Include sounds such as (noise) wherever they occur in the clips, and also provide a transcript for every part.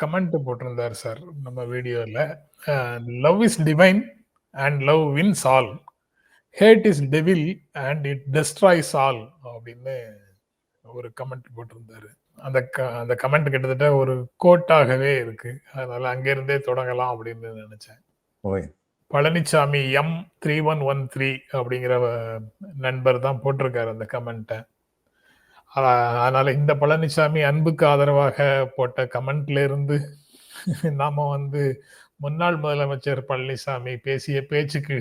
Comment போட்டிருந்தார் sir நம்ம வீடியோல love is divine and love wins all hate is devil and it destroys all அப்படின்னு ஒரு comment போட்டிருந்தாரு. அந்த க- அந்த கமெண்ட் கிட்டத்தட்ட ஒரு கோட்டாகவே இருக்கு. அதனால அங்கிருந்தே தொடங்கலாம் அப்படின்னு நினைச்சேன். ஓய். Palanisamy M three one one three அப்படிங்கிற நண்பர் தான் போட்டிருக்காரு அந்த கமெண்ட்டை ஆனால் இந்த பழனிசாமி அன்புக்கு ஆதரவாக போட்ட கமெண்ட்ல இருந்து நாம வந்து முன்னாள் முதலமைச்சர் பழனிசாமி பேசிய பேச்சுக்கு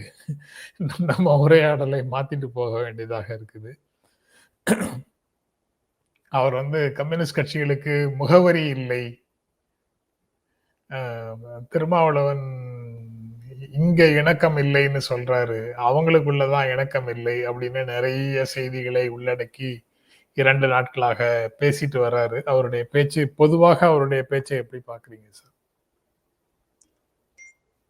நம்ம உரையாடலை மாத்திட்டு போக வேண்டியதாக இருக்குது. அவர் வந்து கம்யூனிஸ்ட் கட்சிகளுக்கு முகவரி இல்லை. திருமாவளவன் இங்க இணக்கம் இல்லைன்னு சொல்றாரு. அவங்களுக்குள்ளதான் இணக்கம் இல்லை அப்படின்னு நிறைய செய்திகளை உள்ளடக்கி இரண்டு நாட்களாக பேசிட்டு வர்றாரு. அவருடைய பேச்சு பொதுவாக அவருடைய பேச்சை எப்படி பாக்குறீங்க சார்?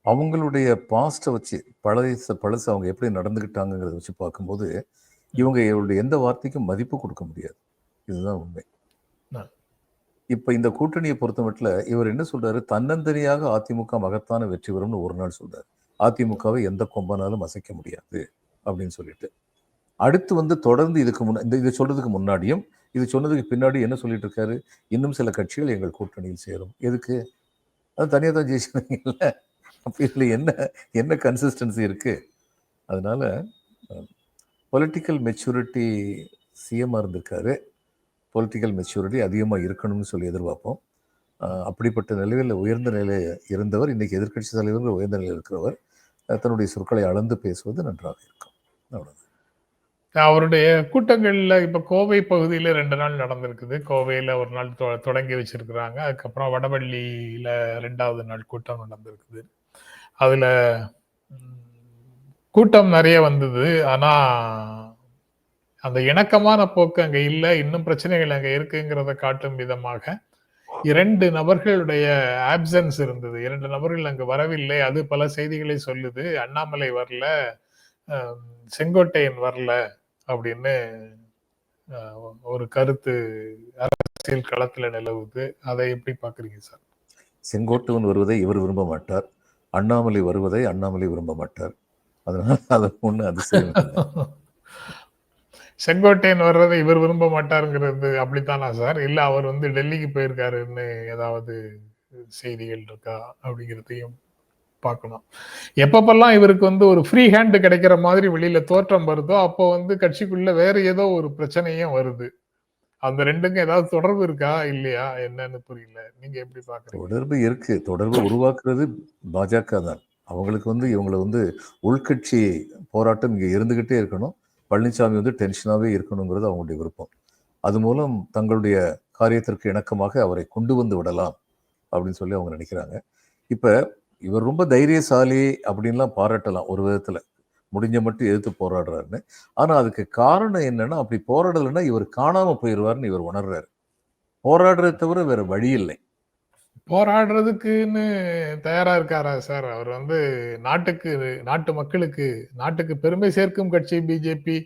அவங்களுடைய பாஸ்ட்டை வச்சு பழச பழசு அவங்க எப்படி நடந்துக்கிட்டாங்கிறத வச்சு பார்க்கும்போது இவங்க இவருடைய எந்த வார்த்தைக்கும் மதிப்பு கொடுக்க முடியாது. இதுதான் உண்மை. இப்ப இந்த கூட்டணியை பொறுத்த மட்டும் இவர் என்ன சொல்றாரு? தன்னந்தனியாக அதிமுக மகத்தான வெற்றி பெறும்னு ஒரு நாள் சொல்றாரு. அதிமுகவை எந்த கொம்பனாலும் அசைக்க முடியாது அப்படின்னு சொல்லிட்டு. அடுத்து வந்து தொடர்ந்து இதுக்கு முன்ன இந்த இது சொல்றதுக்கு முன்னாடியும் இது சொன்னதுக்கு பின்னாடி என்ன சொல்லிட்டு இருக்காரு? இன்னும் சில கட்சிகள் எங்கள் கூட்டணியில் சேரும். எதுக்கு? அது தனியாக தான் ஜெயிச்சிருந்தீங்கல்ல அப்போ இதில் என்ன என்ன கன்சிஸ்டன்சி இருக்குது அதனால் பொலிட்டிக்கல் மெச்சூரிட்டி சிஎம்மாக இருந்திருக்காரு. பொலிட்டிக்கல் மெச்சூரிட்டி அதிகமாக இருக்கணும்னு சொல்லி எதிர்பார்ப்போம். அப்படிப்பட்ட நிலையில் உயர்ந்த நிலையில் இருந்தவர் இன்றைக்கி எதிர்க்கட்சி தலைவர்கள் உயர்ந்த நிலையில் இருக்கிறவர் தன்னுடைய சொற்களை அளந்து பேசுவது நன்றாக இருக்கும். அவ்வளோதான் அவருடைய கூட்டங்களில் இப்போ கோவை பகுதியில் ரெண்டு நாள் நடந்திருக்குது. கோவையில் ஒரு நாள் தொ- தொடங்கி வச்சிருக்கிறாங்க. அதுக்கப்புறம் வடவள்ளியில் ரெண்டாவது நாள் கூட்டம் நடந்திருக்குது. அதில் கூட்டம் நிறைய வந்தது. ஆனால் அந்த இணக்கமான போக்கு அங்கே இல்லை. இன்னும் பிரச்சனைகள் அங்கே இருக்குங்கிறத காட்டும் விதமாக இரண்டு நபர்களுடைய ஆப்சன்ஸ் இருந்தது. இரண்டு நபர்கள் அங்கு வரவில்லை. அது பல செய்திகளை சொல்லுது. அண்ணாமலை வரல. செங்கோட்டையன் வரல. அப்படின்னு ஒரு கருத்து அரசியல் களத்துல நிலவுது. அதை எப்படி பாக்குறீங்க சார்? செங்கோட்டுவன் வருவதை இவர் விரும்ப மாட்டார். அண்ணாமலை வருவதை அண்ணாமலை விரும்ப மாட்டார். அதனால அது ஒண்ணு அதிசயம். செங்கோட்டையன் வர்றதை இவர் விரும்ப மாட்டாருங்கிறது அப்படித்தானா சார்? இல்ல அவர் வந்து டெல்லிக்கு போயிருக்காருன்னு ஏதாவது செய்திகள் இருக்கா அப்படிங்கிறதையும் பார்க்கணும். எப்பப்பெல்லாம் இவருக்கு வந்து ஒரு ஃப்ரீ ஹேண்ட் கிடைக்கிற மாதிரி வெளியில தோற்றம் வருதோ அப்போ வந்து கட்சிக்குள்ள வேற ஏதோ ஒரு பிரச்சனையும் வருது. அந்த ரெண்டுக்கும் ஏதாவது தொடர்பு இருக்கா? இல்லையா? என்னன்னு புரியல. நீங்க எப்படி பாக்குறீங்க? தொடர்பு இருக்கு. தொடர்பு உருவாக்குறது பாஜக தான். அவங்களுக்கு வந்து இவங்களை வந்து உள்கட்சி போராட்டம் இங்கே இருந்துகிட்டே இருக்கணும். பழனிசாமி வந்து டென்ஷனாகவே இருக்கணுங்கிறது அவங்களுடைய விருப்பம். அது மூலம் தங்களுடைய காரியத்திற்கு இணக்கமாக அவரை கொண்டு வந்து விடலாம் அப்படின்னு சொல்லி அவங்க நினைக்கிறாங்க. இப்போ இவர் ரொம்ப தைரியசாலி அப்படின்லாம் பாராட்டலாம் ஒரு விதத்துல. முடிஞ்ச மட்டும் எதிர்த்து போராடுறாருன்னு. ஆனா அதுக்கு காரணம் என்னன்னா அப்படி போராடலைன்னா இவர் காணாமல் போயிடுவார்னு இவர் உணர்றாரு. போராடுறதை தவிர வேற வழி இல்லை. போராடுறதுக்குன்னு தயாரா இருக்காரா சார்? அவர் வந்து நாட்டுக்கு நாட்டு மக்களுக்கு நாட்டுக்கு பெருமை சேர்க்கும் கட்சி பிஜேபி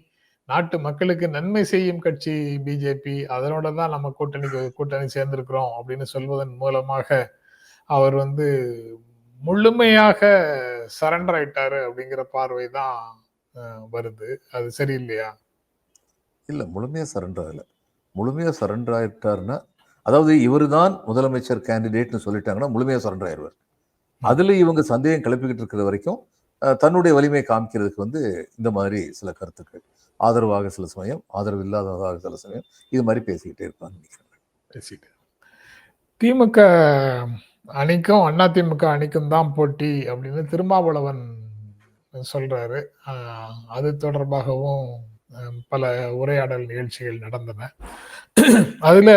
நாட்டு மக்களுக்கு நன்மை செய்யும் கட்சி பிஜேபி அதனோட தான் நம்ம கூட்டணிக்கு கூட்டணி சேர்ந்திருக்கிறோம் அப்படின்னு சொல்வதன் மூலமாக அவர் வந்து முழுமையாக சரண்டர் ஆயிட்டாரு அப்படிங்கிற பார்வை தான் வருது. அது சரியில்லையா? இல்ல முழுமையா சரண்டர் ஆகல. முழுமையா சரண்டர் ஆயிட்டாருன்னா அதாவது இவர் தான் முதலமைச்சர் கேண்டிடேட்னு சொல்லிட்டாங்கன்னா முழுமையா சரண்டர் ஆயிடுவார் அதுல இவங்க சந்தேகம் கிளப்பிக்கிட்டு இருக்கிற வரைக்கும் தன்னுடைய வலிமையை காமிக்கிறதுக்கு வந்து இந்த மாதிரி சில கருத்துக்கள். ஆதரவாக சில சமயம் ஆதரவு இல்லாததாக சில சமயம் இது மாதிரி பேசிக்கிட்டே இருப்பாங்க. பேசிட்டு. திமுக அணிக்கும் அண்ணா திமுக அணிக்கும் தான் போட்டி அப்படின்னு திருமாவளவன் சொல்றாரு. அது தொடர்பாகவும் பல உரையாடல் நிகழ்ச்சிகள் நடந்தன. அதில்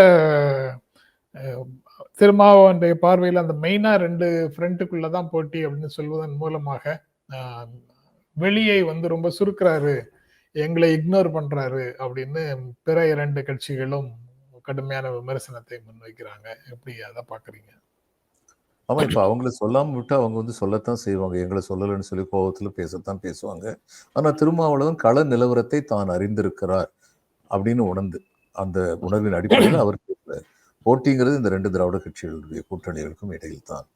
திருமாவனுடைய திருமாவளவனுடைய பார்வையில் அந்த மெயினாக ரெண்டு ஃப்ரண்ட்டுக்குள்ள தான் போட்டி அப்படின்னு சொல்வதன் மூலமாக வெளியை வந்து ரொம்ப சுருக்கிறாரு. எங்களை இக்னோர் பண்ணுறாரு அப்படின்னு பிற இரண்டு கட்சிகளும் கடுமையான விமர்சனத்தை முன்வைக்கிறாங்க. எப்படி அதை பார்க்குறீங்க? ஆமா இப்ப அவங்கள சொல்லாம விட்டு அவங்க வந்து சொல்லத்தான் செய்வாங்க. எங்களை சொல்லலைன்னு சொல்லி கோபத்துல பேசத்தான் பேசுவாங்க. ஆனா திருமாவளவன் கள நிலவரத்தை தான் அறிந்திருக்கிறார் அப்படின்னு உணர்ந்து அந்த உணர்வின் அடிப்படையில் அவர் போட்டிங்கிறது இந்த ரெண்டு திராவிட கட்சிகளுடைய கூட்டணிகளுக்கும் இடையில் தான்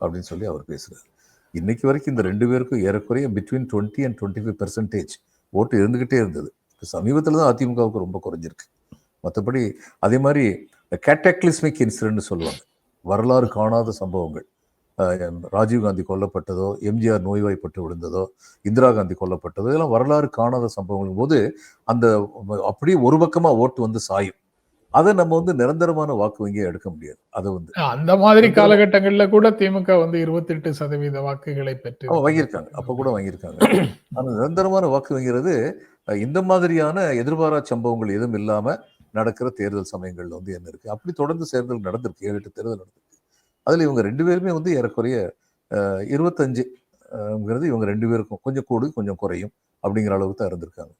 அப்படின்னு சொல்லி அவர் பேசுகிறார் இன்னைக்கு வரைக்கும் இந்த ரெண்டு பேருக்கும் ஏறக்குறைய between twenty and twenty five percentage ஓட்டு இருந்துகிட்டே இருந்தது. இப்போ சமீபத்தில் தான் அதிமுகவுக்கு ரொம்ப குறைஞ்சிருக்கு. மற்றபடி அதே மாதிரி கேட்டக்லிஸ்மிக் இன்சிடென்ட்னு சொல்லுவாங்க. வரலாறு காணாத சம்பவங்கள். ராஜீவ்காந்தி கொல்லப்பட்டதோ எம்ஜிஆர் நோய்வாய்ப்பட்டு விழுந்ததோ இந்திரா காந்தி கொல்லப்பட்டதோ இதெல்லாம் வரலாறு காணாத சம்பவங்கள். போது அந்த அப்படியே ஒரு பக்கமா ஓட்டு வந்து சாயும். அதை நம்ம வந்து நிரந்தரமான வாக்கு வங்கியை எடுக்க முடியாது. அதை வந்து. அந்த மாதிரி காலகட்டங்கள்ல கூட திமுக வந்து இருபத்தி எட்டு சதவீத வாக்குகளை பெற்று வாங்கியிருக்காங்க. அப்ப கூட வாங்கியிருக்காங்க. (clears throat) ஆனா நிரந்தரமான வாக்கு வங்கிறது இந்த மாதிரியான எதிர்பாரா சம்பவங்கள் எதுவும் இல்லாம நடக்கிற தேர்தல் சமயங்களில் வந்து என்ன இருக்குது அப்படி தொடர்ந்து தேர்தல் நடந்திருக்கு. ஏழு எட்டு தேர்தல் நடந்திருக்கு. அதில் இவங்க ரெண்டு பேருமே வந்து ஏறக்குறைய இருபத்தஞ்சுங்கிறது இவங்க ரெண்டு பேருக்கும் கொஞ்சம் கூடு கொஞ்சம் குறையும் அப்படிங்கிற அளவுக்கு தான் இருந்திருக்காங்க.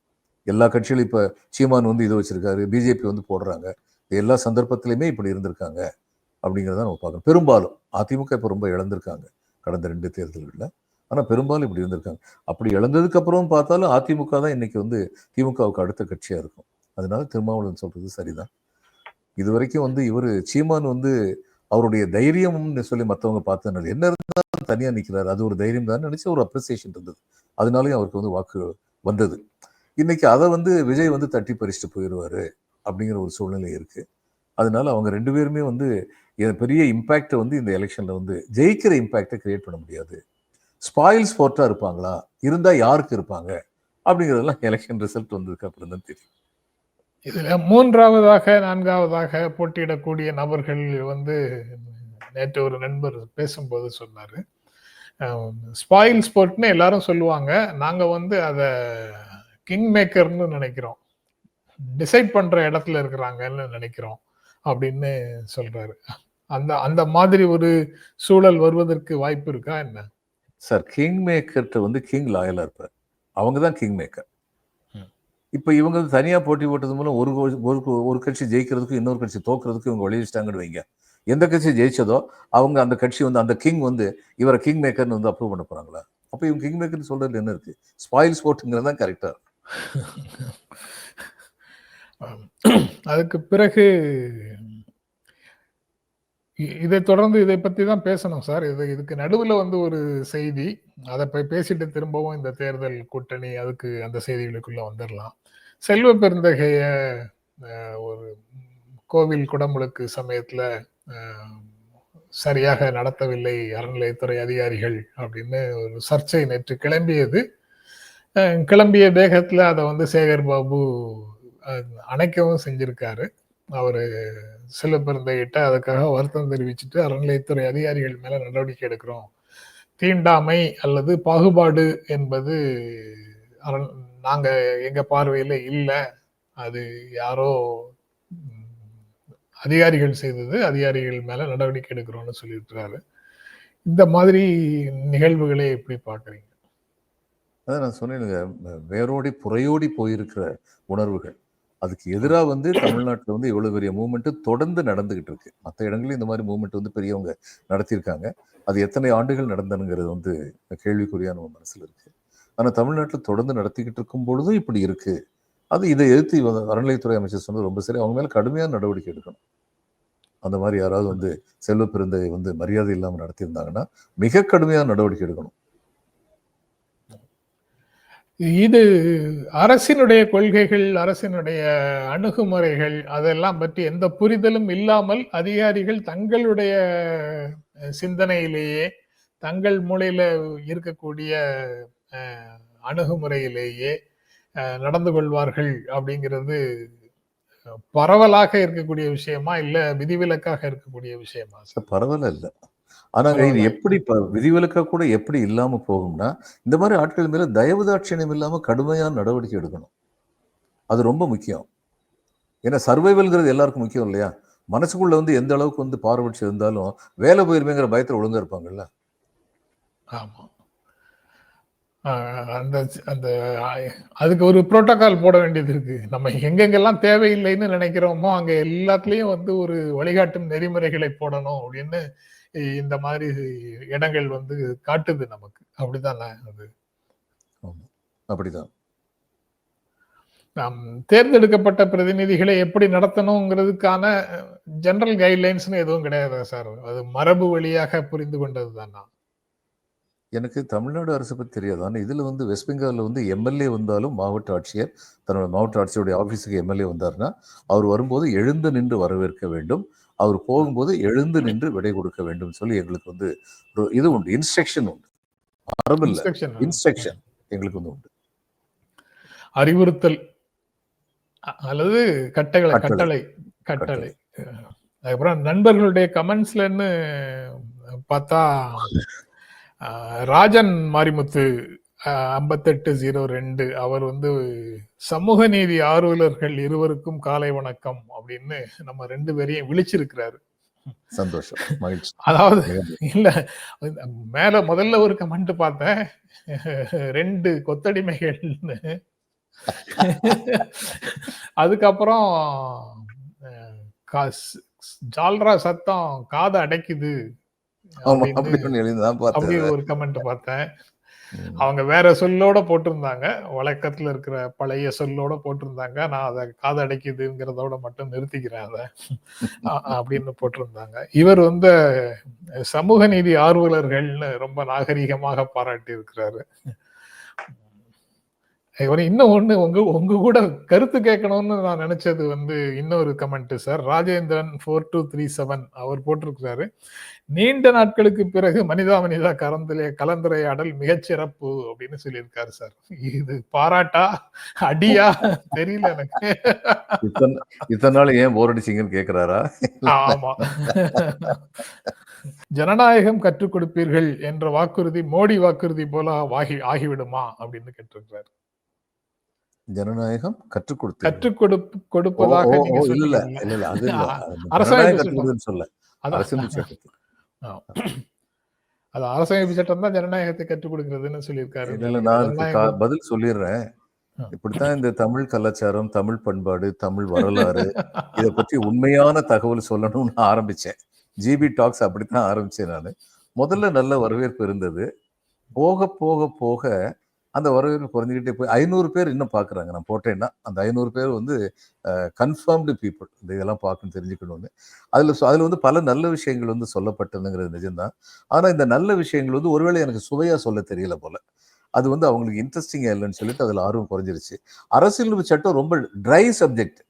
எல்லா கட்சிகளும் இப்போ சீமான் வந்து இது வச்சுருக்காரு பிஜேபி வந்து போடுறாங்க. எல்லா சந்தர்ப்பத்திலையுமே இப்படி இருந்திருக்காங்க அப்படிங்கிறத நம்ம பார்க்கணும். பெரும்பாலும் அதிமுக இப்போ ரொம்ப இழந்திருக்காங்க கடந்த ரெண்டு தேர்தல்களில். ஆனால் பெரும்பாலும் இப்படி இருந்திருக்காங்க. அப்படி இழந்ததுக்கப்புறம் பார்த்தாலும் அதிமுக தான் இன்னைக்கு வந்து திமுகவுக்கு அடுத்த கட்சியாக இருக்கும். அதனால திருமாவளவன் சொல்றது சரிதான். இது வரைக்கும் வந்து இவர் சீமான் வந்து அவருடைய தைரியம்னு சொல்லி மற்றவங்க பார்த்ததுனால என்ன இருந்தாலும் தனியாக நிக்கிறாரு. அது ஒரு தைரியம் தான் நினச்சி ஒரு அப்ரிசியேஷன் இருந்தது. அதனாலேயும் அவருக்கு வந்து வாக்கு வந்தது. இன்னைக்கு அதை வந்து விஜய் வந்து தட்டி பறிச்சுட்டு போயிடுவாரு அப்படிங்கிற ஒரு சூழ்நிலை இருக்கு. அதனால அவங்க ரெண்டு பேருமே வந்து பெரிய இம்பேக்டை வந்து இந்த எலெக்ஷனில் வந்து ஜெயிக்கிற இம்பேக்டை கிரியேட் பண்ண முடியாது. ஸ்பாயில் ஸ்போர்ட்டாக இருப்பாங்களா? இருந்தால் யாருக்கு இருப்பாங்க? அப்படிங்கிறதெல்லாம் எலெக்ஷன் ரிசல்ட் வந்ததுக்கு அப்புறம் தான் தெரியும். இதில் மூன்றாவதாக நான்காவதாக போட்டியிடக்கூடிய நபர்கள் வந்து நேற்று ஒரு நண்பர் பேசும்போது சொன்னார். ஸ்பாயில் ஸ்போர்ட்னு எல்லாரும் சொல்லுவாங்க. நாங்கள் வந்து அதை கிங் மேக்கர்னு நினைக்கிறோம். டிசைட் பண்ணுற இடத்துல இருக்கிறாங்கன்னு நினைக்கிறோம் அப்படின்னு சொல்கிறாரு அந்த அந்த மாதிரி ஒரு சூழல் வருவதற்கு வாய்ப்பு இருக்கா என்ன? சார் கிங் மேக்கர்கிட்ட வந்து கிங் லாயலாக இருப்பார். அவங்க தான் கிங் மேக்கர் இப்போ இவங்க வந்து போட்டி போட்டது மூலம் ஒரு ஒரு ஒரு கட்சி ஜெயிக்கிறதுக்கும் இன்னொரு கட்சி தோக்குறதுக்கும் இவங்க வெளியிட்டாங்கன்னு வைங்க. எந்த கட்சி ஜெயிச்சதோ அவங்க அந்த கட்சி வந்து அந்த கிங் வந்து இவரை கிங் மேக்கர்னு வந்து அப்ரூவ் பண்ண போகிறாங்களா அப்போ இவங்க கிங் மேக்கர்னு சொல்கிறது என்ன இருக்குது ஸ்பாயில் ஸ்போர்ட்டுங்கிறது தான் கரெக்டாக (clears throat) அதுக்கு பிறகு இதை தொடர்ந்து இதை பத்தி தான் பேசணும் சார். இது இதுக்கு நடுவில் வந்து ஒரு செய்தி. அதை போய் பேசிட்டு திரும்பவும் இந்த தேர்தல் கூட்டணி அதுக்கு அந்த செய்திகளுக்குள்ள வந்துடலாம் செல்வ பெருந்தகைய ஒரு கோவில் குடமுழுக்கு சமயத்துல சரியாக நடத்தவில்லை அறநிலையத்துறை அதிகாரிகள் அப்படின்னு ஒரு சர்ச்சை நேற்று கிளம்பியது. கிளம்பிய வேகத்துல அதை வந்து சேகர் பாபு அணைக்கவும் செஞ்சிருக்காரு. அவரு செல்வப்பெருந்தையிட்ட அதுக்காக வருத்தம் தெரிவிச்சுட்டு அறநிலையத்துறை அதிகாரிகள் மேலே நடவடிக்கை எடுக்கிறோம். தீண்டாமை அல்லது பாகுபாடு என்பது அரண் நாங்கள் எங்கள் பார்வையில் இல்லை. அது யாரோ அதிகாரிகள் செய்தது அதிகாரிகள் மேலே நடவடிக்கை எடுக்கிறோம்னு சொல்லியிருக்கிறாரு. இந்த மாதிரி நிகழ்வுகளை எப்படி பார்க்குறீங்க? அதான் நான் சொன்னேனுங்க. வேரோடி புறையோடி போயிருக்கிற உணர்வுகள். அதுக்கு எதிராக வந்து தமிழ்நாட்டில் வந்து இவ்வளோ பெரிய மூமெண்ட்டு தொடர்ந்து நடந்துகிட்டு இருக்கு மற்ற இடங்களையும் இந்த மாதிரி மூமெண்ட் வந்து பெரியவங்க நடத்தியிருக்காங்க. அது எத்தனை ஆண்டுகள் நடந்தனுங்கிறது வந்து கேள்விக்குறியா நம்ம மனசில் இருக்கு. ஆனால் தமிழ்நாட்டில் தொடர்ந்து நடத்திக்கிட்டு இருக்கும் பொழுதும் இப்படி இருக்கு. அது இதை எதிர்த்து இவங்க அறநிலையத்துறை அமைச்சர் சொன்னது ரொம்ப சரி. அவங்க மேலே கடுமையான நடவடிக்கை எடுக்கணும். அந்த மாதிரி யாராவது வந்து செல்வ பெருந்தையை வந்து மரியாதை இல்லாமல் நடத்தியிருந்தாங்கன்னா மிக கடுமையான நடவடிக்கை எடுக்கணும். இது அரசினுடைய கொள்கைகள் அரசினுடைய அணுகுமுறைகள் அதெல்லாம் பற்றி எந்த புரிதலும் இல்லாமல் அதிகாரிகள் தங்களுடைய சிந்தனையிலேயே தங்கள் மூலையில இருக்கக்கூடிய அணுகுமுறையிலேயே நடந்து கொள்வார்கள் அப்படிங்கிறது பரவலாக இருக்கக்கூடிய விஷயமா இல்ல விதிவிலக்காக இருக்கக்கூடிய விஷயமா? சார் இல்லை ஆனாங்க இது. எப்படி இப்ப விதிவிலக்கா கூட எப்படி இல்லாம போகும்னா இந்த மாதிரி ஆட்கள் மேல தயவு தாட்சியம் இல்லாம கடுமையான நடவடிக்கை எடுக்கணும். அது ரொம்ப முக்கியம். ஏன்னா சர்வைவல்ங்கிறது எல்லாருக்கும் முக்கியம் இல்லையா? மனசுக்குள்ள வந்து எந்த அளவுக்கு வந்து பாரபட்சம் இருந்தாலும் வேலை போயிருமேங்கிற பயத்துல ஒழுங்கா இருப்பாங்கல்ல? ஆமா. ஆஹ் அந்த அந்த அதுக்கு ஒரு புரோட்டோகால் போட வேண்டியது இருக்கு. நம்ம எங்கெங்கெல்லாம் தேவையில்லைன்னு நினைக்கிறோமோ அங்க எல்லாத்துலயும் வந்து ஒரு வழிகாட்டும் நெறிமுறைகளை போடணும் அப்படின்னு இந்த மாதிரி இடங்கள் வந்து காட்டுது நமக்கு. அப்படிதானே அது. அப்படிதான். நாம் தேர்ந்தெடுக்கப்பட்ட பிரதிநிதிகளை எப்படி நடத்தணுங்கிறதுக்கான ஜெனரல் கைட்லைன்ஸ்னு எதுவும் கிடையாது சார்? அது மரபு வழியாக புரிந்து கொண்டது தானா எனக்கு தமிழ்நாடு அரசு பற்றி தெரியாது. ஆனால் இதில் வந்து வெஸ்ட் பெங்காலில் வந்து எம்எல்ஏ வந்தாலும் மாவட்ட ஆட்சியர் தன்னோட மாவட்ட ஆட்சியருடைய ஆஃபீஸுக்கு எம்எல்ஏ வந்தாருன்னா அவர் வரும்போது எழுந்து நின்று வரவேற்க வேண்டும். அவர் போகும்போது எழுந்து நின்று விடை கொடுக்க வேண்டும் சொல்லி எங்களுக்கு வந்து ஒரு இது உண்டு. இன்ஸ்ட்ரக்ஷன் உண்டு. இன்ஸ்ட்ரக்ஷன் எங்களுக்கு வந்து உண்டு. அறிவுறுத்தல் அல்லது கட்டளை கட்டளை. கட்டளை அதுக்கப்புறம் நண்பர்களுடைய கமெண்ட்ஸ்லன்னு பார்த்தா ராஜன் மாரிமுத்து ஐம்பத்தெட்டு ஜீரோ ரெண்டு. அவர் வந்து சமூக நீதி ஆர்வலர்கள் இருவருக்கும் காலை வணக்கம் அப்படின்னு நம்ம ரெண்டு பேரையும் விழிச்சிருக்கிறாரு. சந்தோஷம் மகிழ்ச்சி. அதாவது இல்ல மேல முதல்ல ஒரு கமெண்ட் பார்த்தேன். ரெண்டு கொத்தடிமைகள்னு அதுக்கப்புறம் ஜால்ரா சத்தம் காதை அடைக்குது அப்படின்னு ஒரு கமெண்ட் பார்த்தேன். அவங்க வேற சொல்லோட போட்டிருந்தாங்க. வழக்கத்துல இருக்கிற பழைய சொல்லோட போட்டிருந்தாங்க. நான் அதை காதடைக்குதுங்கிறதோட மட்டும் நிறுத்திக்கிறேன் அதை. அப்படின்னு போட்டிருந்தாங்க. இவர் வந்து சமூக நீதி ஆர்வலர்கள்னு ரொம்ப நாகரிகமாக பாராட்டி இருக்கிறாரு இன்னும் ஒண்ணு உங்க உங்க கூட கருத்து கேட்கணும்னு நான் நினைச்சது வந்து இன்னொரு comment sir Rajendran four two three seven அவர் போட்டிருக்கிறாரு. நீண்ட நாட்களுக்கு பிறகு மனிதா மனிதா கலந்துலே கலந்துரையாடல் மிகச்சிறப்பு அப்படின்னு சொல்லியிருக்காரு சார் இது பாராட்டா? அடியா? தெரியல எனக்கு. இத்தனை இத்தனை நாள் ஏன் போர் அடிச்சிங்கன்னு கேட்குறாரா ஆமா. ஜனநாயகம் கற்றுக் கொடுப்பீர்கள் என்ற வாக்குறுதி மோடி வாக்குறுதி போல ஆகி ஆகிவிடுமா அப்படின்னு கேட்டிருக்கிறாரு. ஜனநாயகம் கற்றுக் கொடுத்து கற்றுக் கொடு கொடுப்பதாக இல்ல இல்ல அது (laughs) அரசாங்க கொடுன்னு சொல்ல. அரசியல் சட்டத்தில் அது அரசமைப்பு சட்டம் தான் ஜனநாயகத்தை கற்றுக் கொடுக்கிறதுன்னு சொல்லியிருக்காரு. இல்ல நான் பதில் சொல்லிடுறேன். இப்படித்தான் இந்த தமிழ் கலாச்சாரம் தமிழ் பண்பாடு தமிழ் வரலாறு (laughs) இதை பற்றி உண்மையான தகவல் சொல்லணும்னு ஆரம்பிச்சேன். ஜிபி டாக்ஸ் அப்படித்தான் ஆரம்பிச்சேன் நான். முதல்ல நல்ல வரவேற்பு இருந்தது. போக போக போக அந்த வரவேற்பு குறைஞ்சிக்கிட்டே போய் ஐநூறு பேர் இன்னும் பார்க்குறாங்க. நான் போட்டேன்னா அந்த ஐநூறு பேர் வந்து கன்ஃபார்ம்டு பீப்புள் இந்த இதெல்லாம் பார்க்கணும் தெரிஞ்சுக்கணும்னு. அதில் அதில் வந்து பல நல்ல விஷயங்கள் வந்து சொல்லப்பட்டதுங்கிறது நிஜம்தான். ஆனால் இந்த நல்ல விஷயங்கள் வந்து ஒருவேளை எனக்கு சுவையாக சொல்ல தெரியல போல. அது வந்து அவங்களுக்கு இன்ட்ரெஸ்டிங்காக இல்லைன்னு சொல்லிட்டு அதில் ஆர்வம் குறைஞ்சிருச்சு. அரசியல் சட்டம் ரொம்ப ட்ரை சப்ஜெக்ட்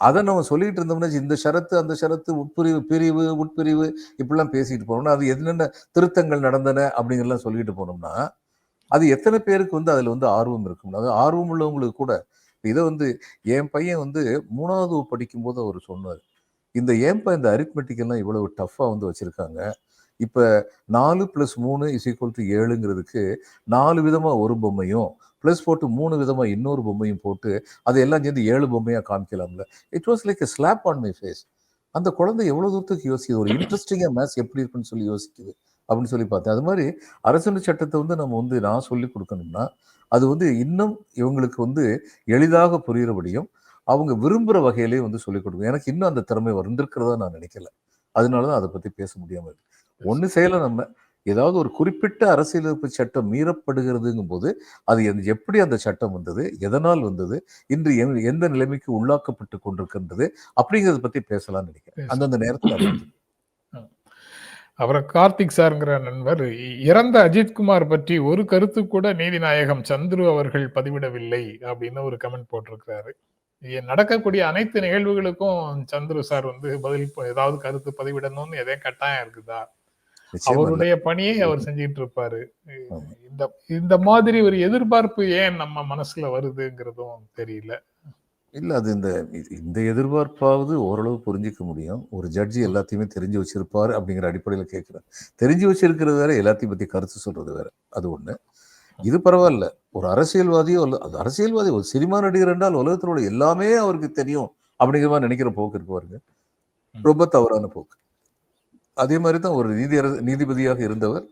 அதை நம்ம சொல்லிட்டு இருந்தோம்னா இந்த ஷரத்து அந்த ஷரத்து உட்பிரிவு பிரிவு உட்பிரிவு இப்படிலாம் பேசிட்டு போனோம்னா அது என்னென்ன திருத்தங்கள் நடந்தன அப்படிங்கிறலாம் சொல்லிட்டு போனோம்னா அது எத்தனை பேருக்கு வந்து அதில் வந்து ஆர்வம் இருக்கும்? அது ஆர்வம் உள்ளவங்களுக்கு கூட இதை வந்து என் பையன் வந்து மூணாவது படிக்கும்போது அவர் சொன்னார். இந்த ஏன்பா இந்த அரித்மெட்டிக்கெல்லாம் இவ்வளவு டஃப்பாக வந்து வச்சுருக்காங்க. இப்போ நாலு ப்ளஸ் மூணு இஸ் ஈக்குவல் டு ஏழுங்கிறதுக்கு நாலு விதமாக ஒரு பொம்மையும் ப்ளஸ் போட்டு மூணு விதமாக இன்னொரு பொம்மையும் போட்டு அதையெல்லாம் சேர்ந்து ஏழு பொம்மையாக காமிக்கலாம்ல. It was like a slap on my face அந்த குழந்தை எவ்வளோ தூரத்துக்கு யோசிக்குது? ஒரு இன்ட்ரெஸ்டிங்காக மேத்ஸ் எப்படி இருக்குன்னு சொல்லி யோசிக்குது. அப்படின்னு சொல்லி பார்த்தேன். அது மாதிரி அரசியல் சட்டத்தை வந்து நம்ம வந்து நான் சொல்லி கொடுக்கணும்னா அது வந்து இன்னும் இவங்களுக்கு வந்து எளிதாக புரிகிறபடியும் அவங்க விரும்புகிற வகையிலே வந்து சொல்லிக் கொடுக்கும். எனக்கு இன்னும் அந்த திறமை வந்திருக்கிறதா நான் நினைக்கல. அதனால தான் அதை பற்றி பேச முடியாமல் இருக்கு. ஒன்று செய்யலை நம்ம. ஏதாவது ஒரு குறிப்பிட்ட அரசியலமைப்பு சட்டம் மீறப்படுகிறதுங்கும் போது அது எப்படி அந்த சட்டம் வந்தது எதனால் வந்தது இன்று எந்த- எந்த நிலைமைக்கு உள்ளாக்கப்பட்டு கொண்டிருக்கின்றது அப்படிங்கிறத பற்றி பேசலாம்னு நினைக்கிறேன். அந்தந்த நேரத்தில் அப்புறம் கார்த்திக் சார்ங்கிற நண்பர் இறந்த அஜித்குமார் பற்றி ஒரு கருத்து கூட நீதிநாயகம் சந்துரு அவர்கள் பதிவிடவில்லை அப்படின்னு ஒரு கமெண்ட் போட்டிருக்கிறாரு நடக்கக்கூடிய அனைத்து நிகழ்வுகளுக்கும் சந்துரு சார் வந்து பதில் ஏதாவது கருத்து பதிவிடணும்னு எதையும் கட்டாயம் இருக்குதா. அவருடைய பணியை அவர் செஞ்சுட்டு இருப்பாரு. இந்த இந்த மாதிரி ஒரு எதிர்பார்ப்பு ஏன் நம்ம மனசுல வருதுங்கிறதும் தெரியல இல்ல அது இந்த இந்த எதிர்பார்ப்பாவது ஓரளவு புரிஞ்சிக்க முடியும். ஒரு ஜட்ஜி எல்லாத்தையுமே தெரிஞ்சு வச்சிருப்பாரு அப்படிங்கிற அடிப்படையில் கேட்குறேன் தெரிஞ்சு வச்சிருக்கிறது வேற எல்லாத்தையும் பத்தி கருத்து சொல்றது வேற. அது ஒண்ணு. இது பரவாயில்ல. ஒரு அரசியல்வாதியோ அது அரசியல்வாதி ஒரு சினிமா நடிகர் என்றால் உலகத்தில் உள்ள எல்லாமே அவருக்கு தெரியும் அப்படிங்கிற மாதிரி நினைக்கிற போக்கு இருக்கு பாருங்க. ரொம்ப தவறான போக்கு. அதே மாதிரி தான் ஒரு நீதி அரசு நீதிபதியாக இருந்தவர்.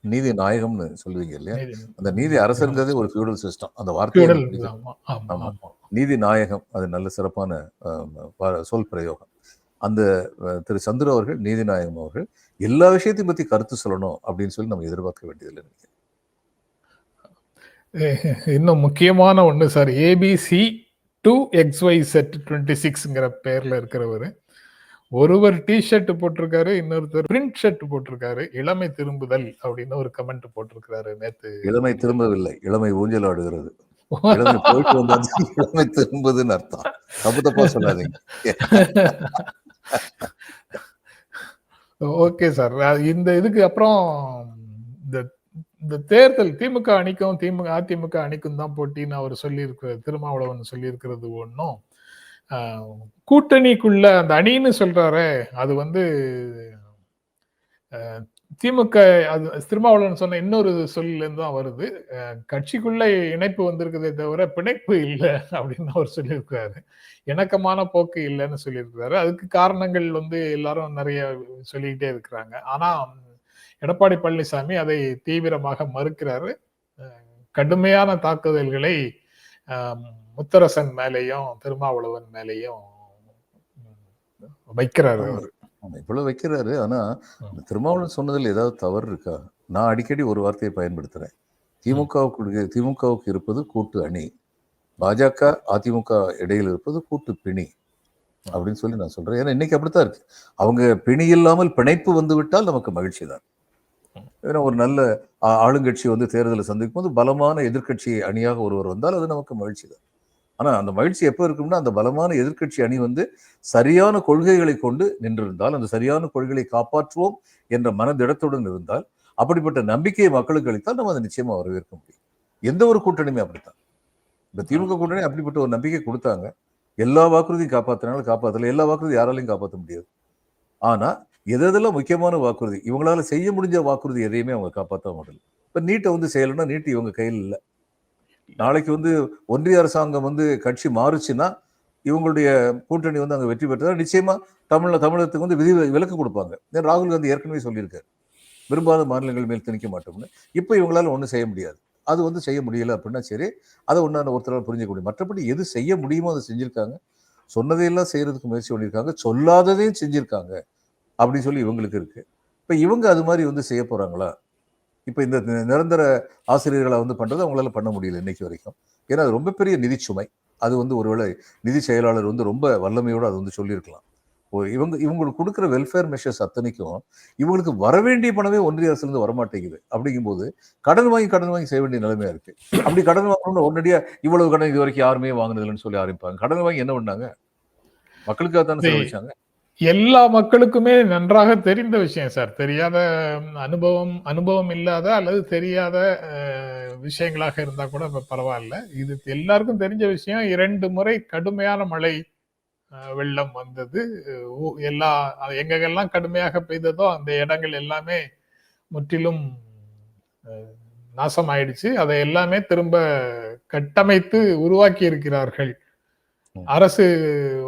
நீதி நாயகம்னு சொல்லுவீங்க இல்லையா? நீதி- அந்த நீதி அரசருங்கிறதே ஒரு ஃபியூடல் சிஸ்டம் அந்த வார்த்தையை நீதி நாயகம் அது நல்ல சிறப்பான சொல் பிரயோகம். அந்த திரு சந்துரு அவர்கள் நீதி நாயகம் அவர்கள் எல்லா விஷயத்தையும் பத்தி கருத்து சொல்லணும் அப்படின்னு சொல்லி நம்ம எதிர்பார்க்க வேண்டியதில்லை நினைக்கிறேன் இன்னும் முக்கியமான ஒண்ணு sir. ABC two X Y Z twenty சிக்ஸ்ங்கிற பேர்ல இருக்கிறவர். ஒருவர் டி ஷர்ட் போட்டிருக்காரு இன்னொருத்தர் பிரிண்ட் ஷர்ட் போட்டிருக்காரு. இளமை திரும்புதல் அப்படின்னு ஒரு கமெண்ட் போட்டிருக்காரு நேத்து. இளமை திரும்பவில்லை. இளமை ஊஞ்சல் ஆடுகிறது. (laughs) போயிட்டு வந்தாச்சு இளமை திரும்புதுன்னு அர்த்தம். தப்பு தப்பா சொல்லாதீங்க. Okay sir. இந்த இதுக்கு அப்புறம் இந்த இந்த தேர்தல் திமுக அணிக்கும் திமுக அதிமுக அணிக்கும் தான் போட்டின்னு அவர் சொல்லியிருக்கிறது திருமாவளவன் சொல்லியிருக்கிறது ஒன்றும் கூட்டணிக்குள்ள அந்த அணின்னு சொல்றாரே அது வந்து திமுக அது திருமாவளவன் சொன்ன இன்னொரு சொல்லிலேருந்து தான் வருது. கட்சிக்குள்ள இணைப்பு வந்திருக்குதே தவிர பிணைப்பு இல்லை அப்படின்னு அவர் சொல்லியிருக்கிறாரு. இணக்கமான போக்கு இல்லைன்னு சொல்லியிருக்கிறாரு. அதுக்கு காரணங்கள் வந்து எல்லாரும் நிறைய சொல்லிக்கிட்டே இருக்கிறாங்க. ஆனா எடப்பாடி பழனிசாமி அதை தீவிரமாக மறுக்கிறாரு. கடுமையான தாக்குதல்களை முத்தரசன் மேலேயும் திருமாவளவன் மேலேயும் வைக்கிறாரு அவர். இவ்வளவு வைக்கிறாரு. ஆனா திருமாவளவன் சொன்னதுல ஏதாவது தவறு இருக்கா? நான் அடிக்கடி ஒரு வார்த்தையை பயன்படுத்துறேன். திமுகவுக்கு திமுகவுக்கு இருப்பது கூட்டு அணி. பாஜக அதிமுக இடையில் இருப்பது கூட்டு பிணி அப்படின்னு சொல்லி நான் சொல்றேன். ஏன்னா இன்னைக்கு அப்படித்தான் இருக்கு. அவங்க பிணி இல்லாமல் பிணைப்பு வந்து விட்டால் நமக்கு மகிழ்ச்சி தான். ஏன்னா ஒரு நல்ல ஆளுங்கட்சி வந்து தேர்தலை சந்திக்கும் போது பலமான எதிர்க்கட்சி அணியாக ஒருவர் வந்தால் அது நமக்கு மகிழ்ச்சி தான். ஆனா அந்த மகிழ்ச்சி எப்போ இருக்கும்னா அந்த பலமான எதிர்க்கட்சி அணி வந்து சரியான கொள்கைகளை கொண்டு நின்றிருந்தால் அந்த சரியான கொள்கைகளை காப்பாற்றுவோம் என்ற மனதிடத்துடன் இருந்தால் அப்படிப்பட்ட நம்பிக்கையை மக்களுக்கு அளித்தால் நம்ம அதை நிச்சயமா வரவேற்க முடியும். எந்த ஒரு கூட்டணியுமே அப்படித்தான். இந்த திமுக கூட்டணி அப்படிப்பட்ட ஒரு நம்பிக்கை கொடுத்தாங்க. எல்லா வாக்குறுதியும் காப்பாத்தினாலும் காப்பாத்தல எல்லா வாக்குறுதி யாராலையும் காப்பாற்ற முடியாது. ஆனா எது எதெல்லாம் முக்கியமான வாக்குறுதி இவங்களால செய்ய முடிஞ்ச வாக்குறுதி எதையுமே அவங்க காப்பாற்ற முடியல. இப்ப நீட்டை வந்து செய்யலைன்னா நீட்டு இவங்க கையில் இல்லை. நாளைக்கு வந்து ஒன்றிய அரசாங்கம் வந்து கட்சி மாறுச்சுன்னா இவங்களுடைய கூட்டணி வந்து அங்கே வெற்றி பெற்றதா? நிச்சயமா தமிழ்ல தமிழகத்துக்கு வந்து விதி விலக்கு கொடுப்பாங்க. ராகுல் காந்தி ஏற்கனவே சொல்லியிருக்காரு. விரும்பாத மாநிலங்கள் மேல் திணிக்க மாட்டோம்னு. இப்போ இவங்களால ஒன்றும் செய்ய முடியாது. அது வந்து செய்ய முடியல அப்படின்னா சரி அதை ஒன்றான ஒருத்தரால் புரிஞ்சுக்க முடியும். மற்றபடி எது செய்ய முடியுமோ அதை செஞ்சுருக்காங்க. சொன்னதையெல்லாம் செய்யறதுக்கு முயற்சி பண்ணியிருக்காங்க. சொல்லாததையும் செஞ்சுருக்காங்க. அப்படின்னு சொல்லி இவங்களுக்கு இருக்கு. இப்போ இவங்க அது மாதிரி வந்து செய்ய போகிறாங்களா இப்போ இந்த நிரந்தர ஆசிரியர்களை வந்து பண்றது அவங்களால பண்ண முடியல இன்னைக்கு வரைக்கும். ஏன்னா அது ரொம்ப பெரிய நிதி சுமை. அது வந்து ஒருவேளை நிதி செயலாளர் வந்து ரொம்ப வல்லமையோடு அது வந்து சொல்லியிருக்கலாம். ஓ, இவங்க இவங்களுக்கு கொடுக்குற வெல்ஃபேர் மெஷர்ஸ் அத்தனைக்கும் இவங்களுக்கு வரவேண்டிய பணமே ஒன்றிய அரசுல இருந்து வரமாட்டேங்குது. அப்படிங்கும்போது கடன் வாங்கி கடன் வாங்கி செய்ய வேண்டிய நிலைமையா இருக்கு. அப்படி கடன் வாங்கணும்னு உடனடியா இவ்வளவு கடன் இது வரைக்கும் யாருமே வாங்கினதில்லைன்னு சொல்லி ஆரம்பிப்பாங்க. கடன் வாங்கி என்ன பண்ணாங்க? மக்களுக்காக தானே செலவழிச்சாங்க? எல்லா மக்களுக்குமே நன்றாக தெரிந்த விஷயம் சார். தெரியாத அனுபவம் அனுபவம் இல்லாத அல்லது தெரியாத விஷயங்களாக இருந்தா கூட இப்ப பரவாயில்ல. இது எல்லாருக்கும் தெரிஞ்ச விஷயம். இரண்டு முறை கடுமையான மழை வெள்ளம் வந்தது. எல்லா அது எங்கெங்கெல்லாம் கடுமையாக பெய்ததோ அந்த இடங்கள் எல்லாமே முற்றிலும் நாசமாயிடுச்சு. அதை எல்லாமே திரும்ப கட்டமைத்து உருவாக்கி இருக்கிறார்கள். அரசு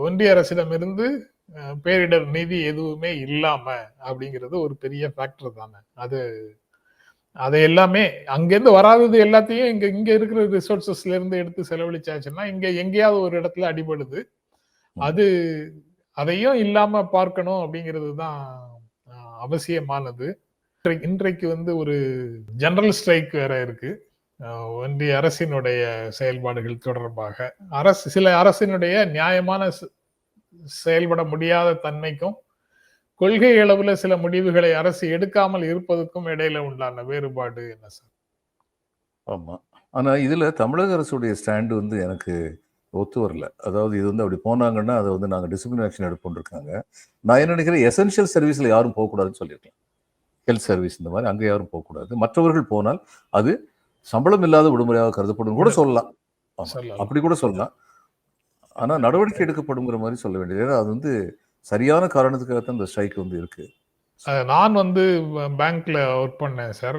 ஒன்றிய அரசிடமிருந்து அஹ், பேரிடர் நிதி எதுவுமே இல்லாம அப்படிங்கிறது ஒரு பெரிய ஃபேக்டர் தானே. அது அதை எல்லாமே அங்கிருந்து வராதது எல்லாத்தையும் இங்க இங்க இருக்கிற ரிசோர்சஸ்ல இருந்து எடுத்து செலவழிச்சாச்சுன்னா இங்க எங்கேயாவது ஒரு இடத்துல அடிபடுது. அது அதையும் இல்லாம பார்க்கணும் அப்படிங்கிறது தான் அவசியமானது. இன்றை- இன்றைக்கு வந்து ஒரு ஜெனரல் ஸ்ட்ரைக் வேற இருக்கு. ஒன்றிய அரசினுடைய செயல்பாடுகள் தொடர்பாக. அரசு சில அரசினுடைய நியாயமான செயல்பட முடியாத தன்மைக்கும் கொள்கை அளவுல சில முடிவுகளை அரசு எடுக்காமல் இருப்பதற்கும் இடையில உண்டான வேறுபாடு என்ன சார்? ஆமா. ஆனா இதுல தமிழக அரசுடைய ஸ்டாண்டு வந்து எனக்கு ஒத்து வரல. அதாவது இது வந்து அப்படி போனாங்கன்னா அதை வந்து நாங்க டிசிப்ளின் ஆக்ஷன் எடுப்போம் இருக்காங்க நான் என்ன நினைக்கிறேன் எசென்ஷியல் சர்வீஸ்ல யாரும் போகக்கூடாதுன்னு சொல்லியிருக்கலாம். ஹெல்த் சர்வீஸ் இந்த மாதிரி அங்க யாரும் போகக்கூடாது. மற்றவர்கள் போனால் அது சம்பளம் இல்லாத விடுமுறையாக கருதப்படும் கூட. சொல்லலாம். அப்படி கூட சொல்லலாம். ஆனா நடவடிக்கை எடுக்கப்படுங்கிற மாதிரி சொல்ல வேண்டியது. ஏன்னா அது வந்து சரியான காரணத்துக்காக தான் இந்த ஸ்ட்ரைக் வந்து இருக்கு. அஹ் நான் வந்து பேங்க்ல ஒர்க் பண்ணேன் சார்.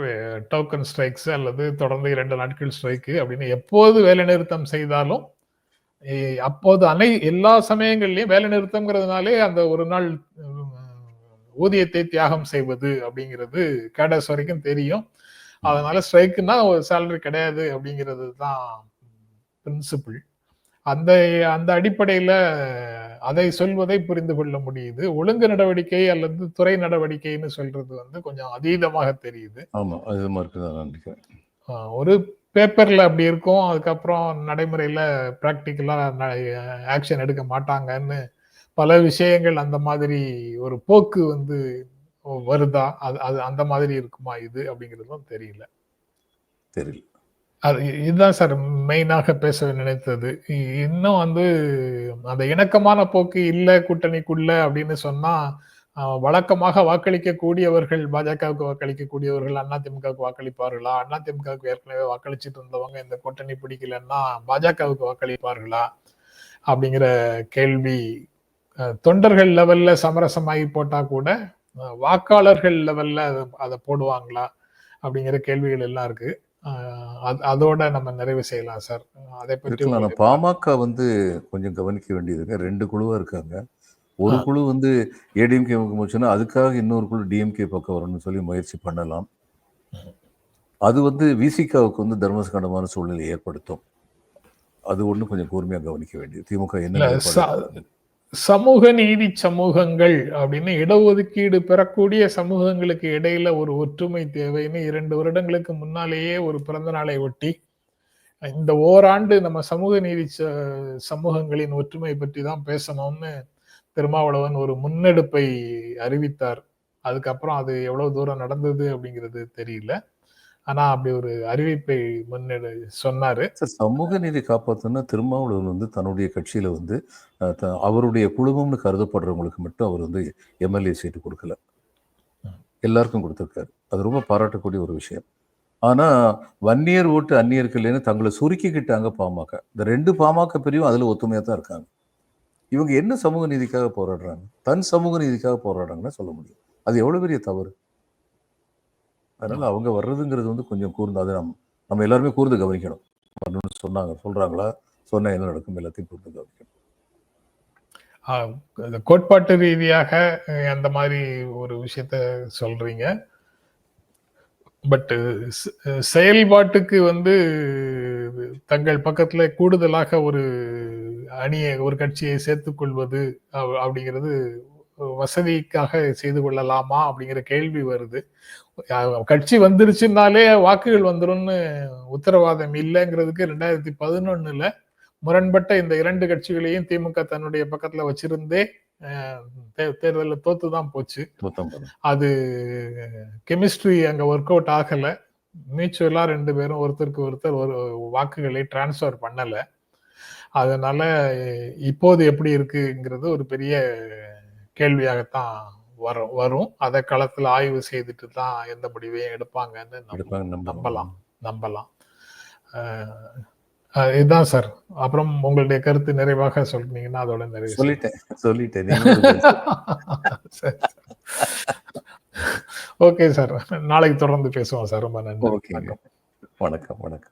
டோக்கன் ஸ்ட்ரைக்ஸ் அல்லது தொடர்ந்து இரண்டு நாட்கள் ஸ்ட்ரைக்கு அப்படின்னு எப்போது வேலை நிறுத்தம் செய்தாலும் அப்போது அனை எல்லா சமயங்கள்லயும் வேலை நிறுத்தம்ங்கிறதுனாலே அந்த ஒரு நாள் ஊதியத்தை தியாகம் செய்வது அப்படிங்கிறது கேடஸ் வரைக்கும் தெரியும். அதனால ஸ்ட்ரைக்குன்னா ஒரு சேலரி கிடையாது அப்படிங்கிறது தான் பிரின்சிபிள் அந்த அந்த அடிப்படையில அதை சொல்வதை புரிந்து கொள்ள முடியுது. ஒழுங்கு நடவடிக்கை அல்லது துறை நடவடிக்கைன்னு சொல்றது வந்து கொஞ்சம் அதீதமாக தெரியுது. ஆமா அது மாதிரி தான் நான் நினைக்கிறேன். ஆஹ் ஒரு பேப்பர்ல அப்படி இருக்கும். அதுக்கப்புறம் நடைமுறையில பிராக்டிக்கலா ஆக்ஷன் எடுக்க மாட்டாங்கன்னு பல விஷயங்கள் அந்த மாதிரி ஒரு போக்கு வந்து வருதா? அது அது அந்த மாதிரி இருக்குமா இது அப்படிங்கிறதும் தெரியல. தெரியல. அது இதுதான் சார் மெயினாக பேச நினைத்தது. இன்னும் வந்து அந்த இணக்கமான போக்கு இல்லை கூட்டணிக்குள்ள அப்படின்னு சொன்னா வழக்கமாக வாக்களிக்கக்கூடியவர்கள் பாஜகவுக்கு வாக்களிக்க கூடியவர்கள் திமுகவுக்கு வாக்களிப்பார்களா? அண்ணா திமுகவுக்கு ஏற்கனவே வாக்களிச்சுட்டு இருந்தவங்க இந்த கூட்டணி பிடிக்கலன்னா பாஜகவுக்கு வாக்களிப்பார்களா? அப்படிங்கிற கேள்வி தொண்டர்கள் லெவல்ல சமரசமாகி போட்டா கூட வாக்காளர்கள் லெவல்ல அதை போடுவாங்களா? அப்படிங்கிற கேள்விகள் எல்லாம் இருக்கு. அதோட நம்ம நிறைவு செய்யலாம் சார். அதை பற்றி பாமக வந்து கொஞ்சம் கவனிக்க வேண்டியது ரெண்டு குழுவா இருக்காங்க. ஒரு. குழு வந்து ஏடிஎம்கே முச்சுன்னா அதுக்காக இன்னொரு குழு டிஎம்கே பக்கம் வரணும்னு சொல்லி முயற்சி பண்ணலாம். அது வந்து விசிகாவுக்கு வந்து தர்மசங்கடமான சூழ்நிலை ஏற்படுத்தும். அது ஒண்ணு கொஞ்சம் கூர்மையா கவனிக்க வேண்டியது. திமுக என்ன சமூக நீதி சமூகங்கள் அப்படின்னு இடஒதுக்கீடு பெறக்கூடிய சமூகங்களுக்கு இடையில ஒரு ஒற்றுமை தேவைன்னு இரண்டு வருடங்களுக்கு முன்னாலேயே ஒரு பிறந்த நாளை ஒட்டி இந்த ஓராண்டு நம்ம சமூக நீதி ச- சமூகங்களின் ஒற்றுமை பற்றி தான் பேசணும்னு திருமாவளவன் ஒரு முன்னெடுப்பை அறிவித்தார். அதுக்கப்புறம் அது எவ்வளவு தூரம் நடந்தது அப்படிங்கிறது தெரியல. ஆனா அப்படி ஒரு அறிவிப்பை முன்னெடு சொன்னாரு. சமூக நீதி காப்பாற்றணும்னா திருமாவளவன் வந்து தன்னுடைய கட்சியில வந்து த- அவருடைய குழுமம்னு கருதப்படுறவங்களுக்கு மட்டும் அவர் வந்து எம்எல்ஏ சீட்டு கொடுக்கல. எல்லாருக்கும் கொடுத்துருக்காரு. அது ரொம்ப பாராட்டக்கூடிய ஒரு விஷயம். ஆனா வன்னியர் ஓட்டு அந்நியருக்கு இல்லைன்னு தங்களை சுருக்கிக்கிட்டாங்க பாமக. இந்த ரெண்டு பாமக பிரிவும் அதுல ஒத்துமையா தான் இருக்காங்க. இவங்க என்ன சமூக நீதிக்காக போராடுறாங்க? தன் சமூக நீதிக்காக போராடுறாங்கன்னு சொல்ல முடியும். அது எவ்வளவு பெரிய தவறு? அதனால அவங்க வர்றதுங்கிறது வந்து கொஞ்சம் கூர்ந்து அது நம்ம நம்ம எல்லாருமே கூர்ந்து கவனிக்கணும். வரணும்னு சொன்னாங்க சொல்றாங்களா? சொன்னா என்ன நடக்கும் எல்லாத்தையும் கூர்ந்து கவனிக்கணும். ஆஹ் கோட்பாட்டு ரீதியாக அந்த மாதிரி ஒரு விஷயத்த சொல்றீங்க. பட் செயல்பாட்டுக்கு வந்து தங்கள் பக்கத்துல கூடுதலாக ஒரு அணியை ஒரு கட்சியை சேர்த்து கொள்வது அப்படிங்கிறது வசதிக்காக செய்து கொள்ளலாமா அப்படிங்கிற கேள்வி வருது. கட்சி வந்துருச்சுனாலே வாக்குகள் வந்துரும்னு உத்தரவாதம் இல்லைங்கிறதுக்கு ரெண்டாயிரத்தி பதினொன்னுல முரண்பட்ட இந்த இரண்டு கட்சிகளையும் திமுக தன்னுடைய பக்கத்துல வச்சிருந்தே தேர்தல்ல தோத்து தான் போச்சு. அது கெமிஸ்ட்ரி அங்க ஒர்க் அவுட் ஆகல. மியூச்சுவலா ரெண்டு பேரும் ஒருத்தருக்கு ஒருத்தர் ஒரு வாக்குகளை டிரான்ஸ்ஃபர் பண்ணல. அதனால இப்போது எப்படி இருக்குங்கிறது ஒரு பெரிய கேள்வியாகத்தான் வரும் வரும். அதை களத்துல ஆய்வு செய்துட்டு தான் எந்த முடிவையும் எடுப்பாங்கன்னு நம்பலாம். நம்பலாம். இதுதான் சார். அப்புறம் உங்களுடைய கருத்து நிறைவாக சொல்றீங்கன்னா அதோட நிறைவு. சொல்லிட்டேன். சொல்லிட்டேன். (laughs) Okay sir. நாளைக்கு தொடர்ந்து பேசுவோம் சார். ரொம்ப நன்றி. வணக்கம் வணக்கம்.